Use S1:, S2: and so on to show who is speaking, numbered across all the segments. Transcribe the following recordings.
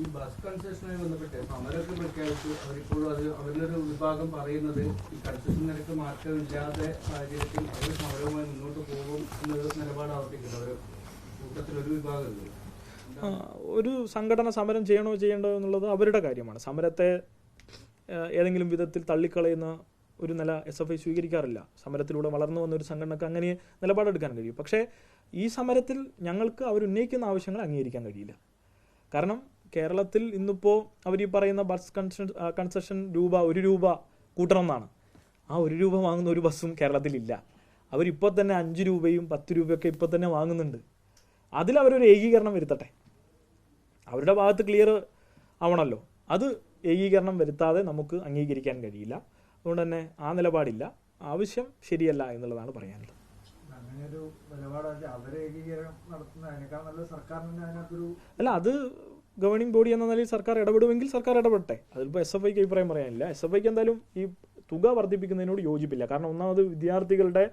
S1: ഈ ബസ് കൺസെഷനുമായി ബന്ധപ്പെട്ട് സമരമൊക്കെ പ്രഖ്യാപിച്ചു. അവരിപ്പോഴും അത് അവരിലൊരു വിഭാഗം പറയുന്നത് ഈ കൺസെഷൻ നിരക്ക് മാറ്റമില്ലാതെ സാഹചര്യത്തിൽ അവർ സമരവുമായി മുന്നോട്ട് പോകും എന്നൊരു നിലപാട് ആവർത്തിക്കുന്നത് അവർ കൂട്ടത്തിലൊരു
S2: ആ, ഒരു സംഘടന സമരം ചെയ്യണോ ചെയ്യണ്ടോ എന്നുള്ളത് അവരുടെ കാര്യമാണ്. സമരത്തെ ഏതെങ്കിലും വിധത്തിൽ തള്ളിക്കളയുന്ന ഒരു നില എസ് എഫ് ഐ സ്വീകരിക്കാറില്ല. സമരത്തിലൂടെ വളർന്നു വന്ന ഒരു സംഘടനക്ക് അങ്ങനെ നിലപാടെടുക്കാൻ കഴിയും. പക്ഷേ ഈ സമരത്തിൽ ഞങ്ങൾക്ക് അവർ ഉന്നയിക്കുന്ന ആവശ്യങ്ങൾ അംഗീകരിക്കാൻ കഴിയില്ല. കാരണം കേരളത്തിൽ ഇന്നിപ്പോൾ അവർ ഈ പറയുന്ന ബസ് കൺസെഷൻ കൺസെഷൻ രൂപ ഒരു രൂപ കൂട്ടണമെന്നാണ്. ആ ഒരു രൂപ വാങ്ങുന്ന ഒരു ബസ്സും കേരളത്തിലില്ല. അവരിപ്പോൾ തന്നെ അഞ്ച് രൂപയും പത്ത് രൂപയൊക്കെ ഇപ്പോൾ തന്നെ വാങ്ങുന്നുണ്ട്. അതിൽ അവരൊരു ഏകീകരണം വരുത്തട്ടെ. അവരുടെ ഭാഗത്ത് ക്ലിയർ ആവണമല്ലോ അത് ഏകീകരണം വരുത്താതെ നമുക്ക് അംഗീകരിക്കാൻ കഴിയില്ല. അതുകൊണ്ട് തന്നെ ആ നിലപാടില്ല. ആവശ്യം ശരിയല്ല എന്നുള്ളതാണ് പറയാനുള്ളത്. അല്ല അത് ഗവേണിംഗ് ബോഡി എന്ന നിലയിൽ സർക്കാർ ഇടപെടുമെങ്കിൽ സർക്കാർ ഇടപെട്ടെ അതിലിപ്പോൾ എസ് എഫ് ഐക്ക് അഭിപ്രായം പറയാനില്ല. എസ് എഫ് ഐക്ക് എന്തായാലും ഈ തുക വർദ്ധിപ്പിക്കുന്നതിനോട് യോജിപ്പില്ല. കാരണം ഒന്നാമത് വിദ്യാർത്ഥികളുടെ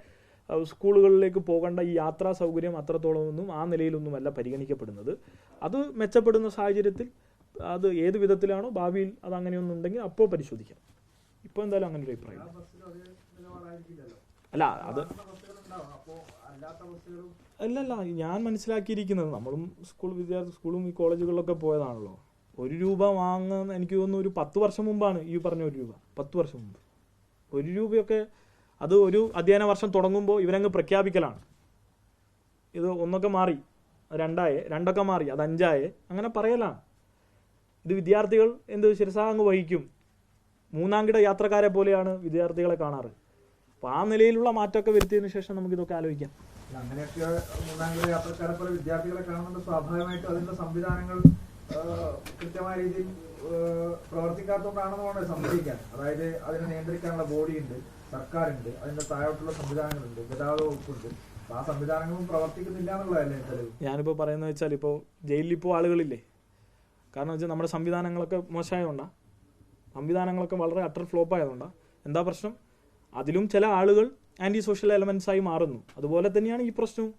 S2: സ്കൂളുകളിലേക്ക് പോകേണ്ട ഈ യാത്രാ സൗകര്യം അത്രത്തോളം ഒന്നും ആ നിലയിലൊന്നുമല്ല പരിഗണിക്കപ്പെടുന്നത്. അത് മെച്ചപ്പെടുന്ന സാഹചര്യത്തിൽ അത് ഏത് വിധത്തിലാണോ ഭാവിയിൽ അത് അങ്ങനെയൊന്നുണ്ടെങ്കിൽ അപ്പോൾ പരിശോധിക്കാം ഇപ്പോൾ എന്തായാലും അങ്ങനെ ഒരു അഭിപ്രായം അല്ല അത് അല്ലല്ല ഞാൻ മനസ്സിലാക്കിയിരിക്കുന്നത് നമ്മളും സ്കൂൾ വിദ്യാർത്ഥി സ്കൂളും ഈ കോളേജുകളിലൊക്കെ പോയതാണല്ലോ. ഒരു രൂപ വാങ്ങുന്ന എനിക്ക് തോന്നുന്നു ഒരു പത്ത് വർഷം മുമ്പാണ് ഈ പറഞ്ഞ ഒരു രൂപ. പത്ത് വർഷം മുമ്പ്. ഒരു രൂപയൊക്കെ അത് ഒരു അധ്യയന വർഷം തുടങ്ങുമ്പോൾ ഇവരങ്ങ് പ്രഖ്യാപിക്കലാണ്. ഇത് ഒന്നൊക്കെ മാറി രണ്ടായേ രണ്ടൊക്കെ മാറി അത് അഞ്ചായേ അങ്ങനെ പറയലാണ്. ഇത് വിദ്യാർത്ഥികൾ എന്ത് ശിരസാ വഹിക്കും? മൂന്നാംകിട യാത്രക്കാരെ പോലെയാണ് വിദ്യാർത്ഥികളെ കാണാറ്. അപ്പോൾ ആ നിലയിലുള്ള മാറ്റമൊക്കെ വരുത്തിയതിനു ശേഷം നമുക്ക് ഇതൊക്കെ ആലോചിക്കാം.
S3: അങ്ങനെയൊക്കെ മൂന്നാം യാത്രക്കാരെ പോലെ വിദ്യാർത്ഥികളെ കാണുന്നത് സ്വാഭാവികമായിട്ട് അതിന്റെ സംവിധാനങ്ങൾ കൃത്യമായ രീതിയിൽ പ്രവർത്തിക്കാത്തതുകൊണ്ടാണെന്നാണ് സംശയിക്കാൻ അതായത് അതിനെ നിയന്ത്രിക്കാനുള്ള ബോഡിയുണ്ട് സർക്കാരുണ്ട് അതിന്റെ താഴോട്ടുള്ള സംവിധാനങ്ങളുണ്ട് ഗതാഗത വകുപ്പുണ്ട്. ആ സംവിധാനങ്ങളും പ്രവർത്തിക്കുന്നില്ല എന്നുള്ളതല്ലേ
S2: ഞാനിപ്പോൾ പറയുന്നത് വെച്ചാൽ ഇപ്പോ ജയിലിൽ ഇപ്പോ ആളുകളില്ലേ? കാരണം വെച്ചാൽ നമ്മുടെ സംവിധാനങ്ങളൊക്കെ മോശമായതുകൊണ്ടാണ് സംവിധാനങ്ങളൊക്കെ വളരെ അട്ടർ ഫ്ലോപ്പ് ആയതുകൊണ്ടാണ് എന്താ പ്രശ്നം? അതിലും ചില ആളുകൾ ആന്റി സോഷ്യൽ എലമെൻസായി മാറുന്നു. അതുപോലെ തന്നെയാണ് ഈ പ്രശ്നവും.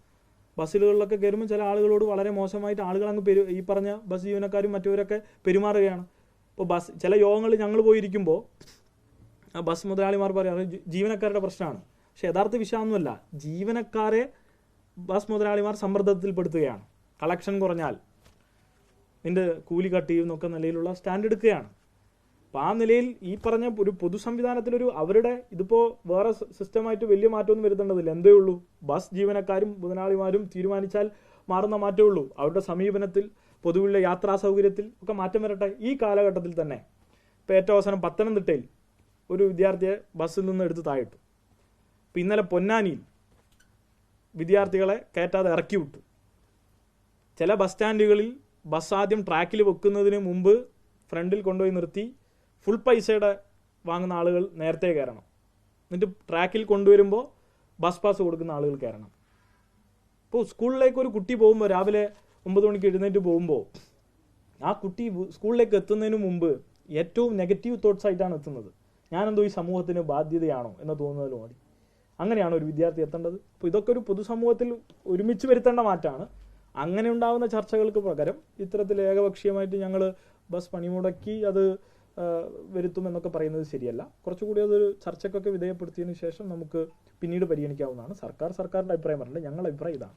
S2: ബസ്സിലുകളിലൊക്കെ കയറുമ്പോൾ ചില ആളുകളോട് വളരെ മോശമായിട്ട് ആളുകൾ അങ്ങ് പെരു ഈ പറഞ്ഞ ബസ് ജീവനക്കാരും മറ്റവരൊക്കെ പെരുമാറുകയാണ്. ഇപ്പോൾ ബസ് ചില യോഗങ്ങളിൽ ഞങ്ങൾ പോയിരിക്കുമ്പോൾ ആ ബസ് മുതലാളിമാർ പറയാറ് ജീവനക്കാരുടെ പ്രശ്നമാണ്. പക്ഷെ യഥാർത്ഥ വിഷയമൊന്നുമല്ല. ജീവനക്കാരെ ബസ് മുതലാളിമാർ സമ്മർദ്ദത്തിൽപ്പെടുത്തുകയാണ്. കളക്ഷൻ കുറഞ്ഞാൽ നിന്റെ കൂലി കട്ട് ചെയ്യുന്നൊക്കെ നിലയിലുള്ള സ്റ്റാൻഡ് എടുക്കുകയാണ്. അപ്പോൾ ആ നിലയിൽ ഈ പറഞ്ഞ ഒരു പൊതു സംവിധാനത്തിലൊരു അവരുടെ ഇതിപ്പോൾ വേറെ സിസ്റ്റമായിട്ട് വലിയ മാറ്റമൊന്നും വരുത്തേണ്ടതില്ല. എന്തേ ഉള്ളൂ? ബസ് ജീവനക്കാരും മുതലാളിമാരും തീരുമാനിച്ചാൽ മാറുന്ന മാറ്റമേ ഉള്ളൂ. അവരുടെ സമീപനത്തിൽ പൊതുവിലുള്ള യാത്രാ സൗകര്യത്തിൽ ഒക്കെ മാറ്റം വരട്ടെ. ഈ കാലഘട്ടത്തിൽ തന്നെ ഇപ്പോൾ ഏറ്റവും അവസാനം പത്തനംതിട്ടയിൽ ഒരു വിദ്യാർത്ഥിയെ ബസ്സിൽ നിന്ന് എടുത്ത് താഴിട്ടു ഇപ്പം ഇന്നലെ പൊന്നാനിയിൽ വിദ്യാർത്ഥികളെ കയറ്റാതെ ഇറക്കി വിട്ടു. ചില ബസ് സ്റ്റാൻഡുകളിൽ ബസ് ആദ്യം ട്രാക്കിൽ വെക്കുന്നതിന് മുമ്പ് ഫ്രണ്ടിൽ കൊണ്ടുപോയി നിർത്തി. ഫുൾ പൈസയുടെ വാങ്ങുന്ന ആളുകൾ നേരത്തെ കയറണം. എന്നിട്ട് ട്രാക്കിൽ കൊണ്ടുവരുമ്പോൾ ബസ് പാസ് കൊടുക്കുന്ന ആളുകൾ കയറണം. ഇപ്പോൾ സ്കൂളിലേക്ക് ഒരു കുട്ടി പോകുമ്പോൾ രാവിലെ ഒമ്പത് മണിക്ക് എഴുന്നേറ്റ് പോകുമ്പോൾ ആ കുട്ടി സ്കൂളിലേക്ക് എത്തുന്നതിന് മുമ്പ് ഏറ്റവും നെഗറ്റീവ് തോട്ട്സ് ആയിട്ടാണ് എത്തുന്നത്. ഞാനെന്തോ ഈ സമൂഹത്തിന് ബാധ്യതയാണോ എന്ന് തോന്നുന്നതിലും മതി. അങ്ങനെയാണ് ഒരു വിദ്യാർത്ഥി എത്തേണ്ടത്. അപ്പോൾ ഇതൊക്കെ ഒരു പൊതുസമൂഹത്തിൽ ഒരുമിച്ച് വരുത്തേണ്ട മാറ്റമാണ് അങ്ങനെ ഉണ്ടാകുന്ന ചർച്ചകൾക്ക് പകരം ഇത്തരത്തിൽ ഏകപക്ഷീയമായിട്ട് ഞങ്ങൾ ബസ് പണിമുടക്കി അത് വരുത്തും എന്നൊക്കെ പറയുന്നത് ശരിയല്ല. കുറച്ചുകൂടി അതൊരു ചർച്ചയ്ക്കൊക്കെ വിധേയപ്പെടുത്തിയതിനു ശേഷം നമുക്ക് പിന്നീട് പരിഗണിക്കാവുന്നതാണ്. സർക്കാർ സർക്കാരിന്റെ അഭിപ്രായം പറഞ്ഞില്ല ഞങ്ങളുടെ അഭിപ്രായം ഇതാണ്.